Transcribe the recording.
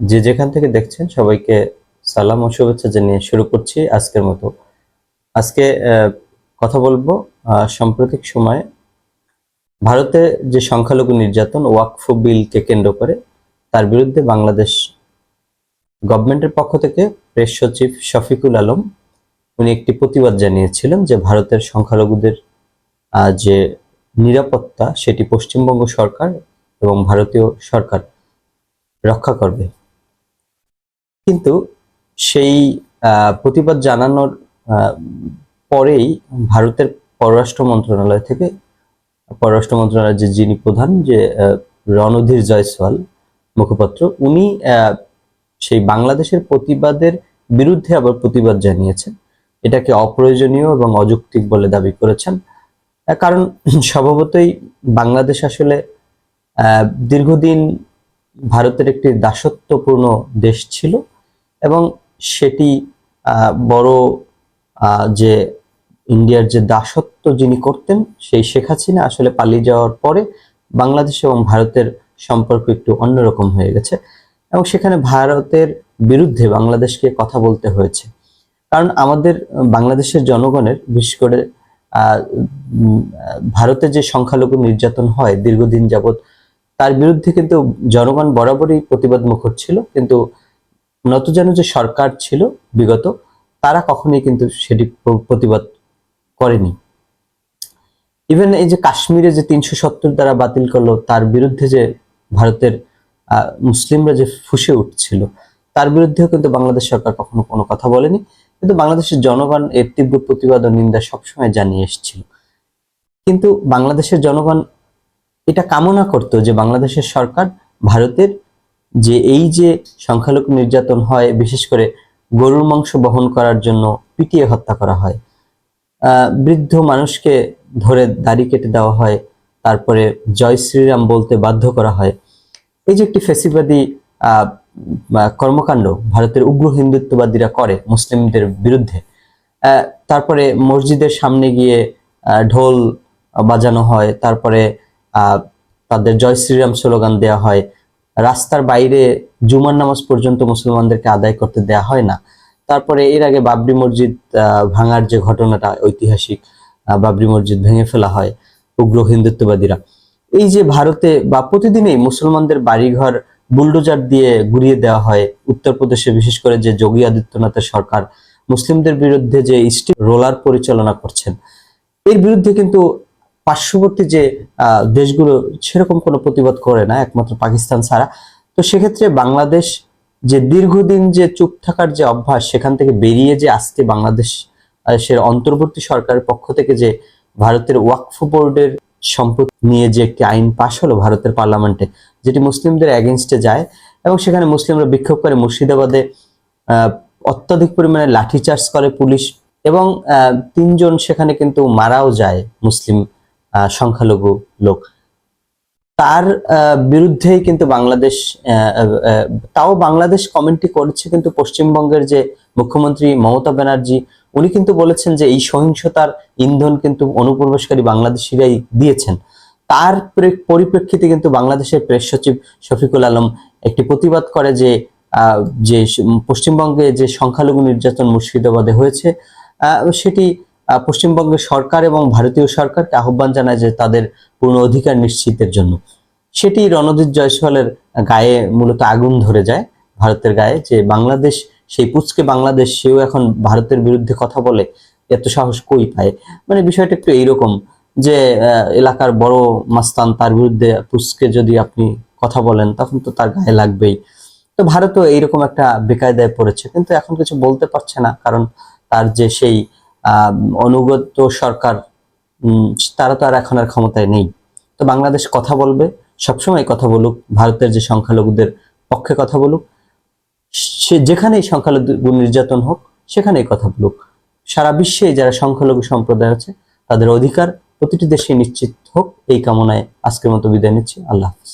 যে যেখান থেকে দেখছেন, সবাইকে সালাম ও শুভেচ্ছা জানিয়ে শুরু করছি আজকের মতো। আজকে কথা বলব সাম্প্রতিক সময়ে ভারতে যে সংখ্যালঘু নির্যাতন, ওয়াকফ বিলকে কেন্দ্র করে, তার বিরুদ্ধে বাংলাদেশ গভর্নমেন্টের পক্ষ থেকে প্রেস সচিব শফিকুল আলম উনি একটি প্রতিবাদ জানিয়েছিলেন যে ভারতের সংখ্যালঘুদের যে নিরাপত্তা, সেটি পশ্চিমবঙ্গ সরকার এবং ভারতীয় সরকার রক্ষা করবে। কিন্তু সেই প্রতিবাদ জানানোর পরেই ভারতের পররাষ্ট্র মন্ত্রণালয় থেকে, পররাষ্ট্র মন্ত্রণালয়ের যে যিনি প্রধান, যে রণধীর জয়সওয়াল মুখপাত্র, উনি সেই বাংলাদেশের প্রতিবাদের বিরুদ্ধে আবার প্রতিবাদ জানিয়েছেন। এটাকে অপ্রয়োজনীয় এবং অযৌক্তিক বলে দাবি করেছেন। কারণ স্বভাবতই বাংলাদেশ আসলে দীর্ঘদিন ভারতের একটি দাসত্বপূর্ণ দেশ ছিল। এবং সেটি বড় যে ইন্ডিয়ার যে দাসত্ব যিনি করতেন, সেই শেখ হাসিনা আসলে পালিয়ে যাওয়ার পরে বাংলাদেশ এবং ভারতের সম্পর্ক একটু অন্যরকম হয়ে গেছে এবং সেখানে ভারতের বিরুদ্ধে বাংলাদেশকে কথা বলতে হয়েছে। কারণ আমাদের বাংলাদেশের জনগণের, বিশেষ করে ভারতে যে সংখ্যালঘু নির্যাতন হয় দীর্ঘদিন যাবৎ, তার বিরুদ্ধে কিন্তু জনগণ বরাবরই প্রতিবাদ মুখর ছিল। কিন্তু নতজানু যে সরকার ছিল বিগত, তারা কখনোই কিন্তু সেটি প্রতিবাদ করেনি। ইভেন এই যে কাশ্মীরে যে তিনশো সত্তর দ্বারা বাতিল করল, তার বিরুদ্ধে যে ভারতের মুসলিমরা যে ফুসে উঠছিল, তার বিরুদ্ধেও কিন্তু বাংলাদেশ সরকার কখনো কোনো কথা বলেনি। কিন্তু বাংলাদেশের জনগণ এর তীব্র প্রতিবাদ ও নিন্দা সবসময় জানিয়ে এসেছিল। কিন্তু বাংলাদেশের জনগণ এটা কামনা করত যে বাংলাদেশের সরকার ভারতের যে এই যে সংখ্যালঘু নির্যাতন হয়, বিশেষ করে গরুর মাংস বহন করার জন্য পিটিয়ে হত্যা করা হয়। বৃদ্ধ মানুষকে ধরে দাড়ি কেটে দেওয়া হয়, তারপরে জয় শ্রীরাম বলতে বাধ্য করা হয়। এই যে একটি ফেসিবাদী কর্মকাণ্ড ভারতের উগ্র হিন্দুত্ববাদীরা করে মুসলিমদের বিরুদ্ধে তারপরে মসজিদের সামনে গিয়ে ঢোল বাজানো হয়, তারপরে তাদের জয় শ্রীরাম স্লোগান দেওয়া হয় রাস্তার বাইরে জুমার নামাজ পর্যন্ত মুসলমানদেরকে আদায় করতে দেয়া হয় না। তারপরে এর আগে বাবরি মসজিদ ভাঙার যে ঘটনাটা ঐতিহাসিক বাবরি মসজিদ ভেঙে ফেলা হয় উগ্র হিন্দুত্ববাদীরা। এই যে ভারতে বা প্রতিদিনই মুসলমানদের বাড়িঘর বুলডোজার দিয়ে গুড়িয়ে দেওয়া হয় উত্তরপ্রদেশে বিশেষ করে যে যোগী আদিত্যনাথের সরকার, মুসলিমদের বিরুদ্ধে যে স্ট্রিট রোলার পরিচালনা করছেন, এর বিরুদ্ধে কিন্তু পার্শ্ববর্তী যে দেশগুলো সেরকম কোনো প্রতিবাদ করে না একমাত্র পাকিস্তান ছাড়া। তো সেক্ষেত্রে বাংলাদেশ যে দীর্ঘদিন যে চুপ থাকার যে অভ্যাস সেখান থেকে বেরিয়ে যে আজকে বাংলাদেশ আহ, সে অন্তর্বর্তী সরকারের পক্ষ থেকে যে ভারতের ওয়াকফ বোর্ডের সম্পদ নিয়ে যে একটি আইন পাশ হলো ভারতের পার্লামেন্টে যেটি মুসলিমদের এগেনস্টে যায় এবং সেখানে মুসলিমরা বিক্ষোভ করে মুর্শিদাবাদে অত্যাধিক পরিমাণে লাঠিচার্জ করে পুলিশ এবং তিনজন সেখানে কিন্তু মারাও যায় মুসলিম সংখ্যালঘু লোক। তার বিরুদ্ধেই কিন্তু বাংলাদেশ তাও বাংলাদেশ কমেন্টটি করেছে কিন্তু পশ্চিমবঙ্গের যে মুখ্যমন্ত্রী মমতা ব্যানার্জি, উনি কিন্তু বলেছেন যে এই সহিংসতার ইন্ধন কিন্তু অনুপ্রবেশকারী বাংলাদেশিরাই দিয়েছেন। তার পরিপ্রেক্ষিতে কিন্তু বাংলাদেশের প্রেস সচিব শফিকুল আলম একটি প্রতিবাদ করে যে যে পশ্চিমবঙ্গে যে সংখ্যালঘু নির্যাতন মুর্শিদাবাদে হয়েছে সেটি পশ্চিমবঙ্গের সরকার এবং ভারতীয় সরকারকে আহ্বান জানায় যে তাদের পূর্ণ অধিকার নিশ্চিতের জন্য। সেটি রণজিৎ জয়সওয়ালের গায়ে মূলত আগুন ধরে যায়, ভারতের গায়ে, যে বাংলাদেশ, সেই পুচকে বাংলাদেশ, সেও এখন ভারতের বিরুদ্ধে কথা বলে, এত সাহস কই পায়? মানে বিষয়টা একটু এইরকম যে এলাকার বড় মাস্তান তার বিরুদ্ধে পুচকে যদি আপনি কথা বলেন, তখন তো তার গায়ে লাগবেই। তো ভারতও এইরকম একটা বেকায়দায় পড়েছে, কিন্তু এখন কিছু বলতে পারছে না, কারণ তার যে সেই অনুগত সরকার তারা তো আর এখন আর ক্ষমতায় নেই। তো বাংলাদেশ কথা বলবে, সবসময় কথা বলুক, ভারতের যে সংখ্যালঘুদের পক্ষে কথা বলুক, সে যেখানেই সংখ্যালঘু নির্যাতন হোক, সেখানেই কথা বলুক। সারা বিশ্বে যারা সংখ্যালঘু সম্প্রদায় আছে, তাদের অধিকার প্রতিটি দেশে নিশ্চিত হোক, এই কামনায় আজকের মতো বিদায় নিচ্ছি। আল্লাহ হাফিজ।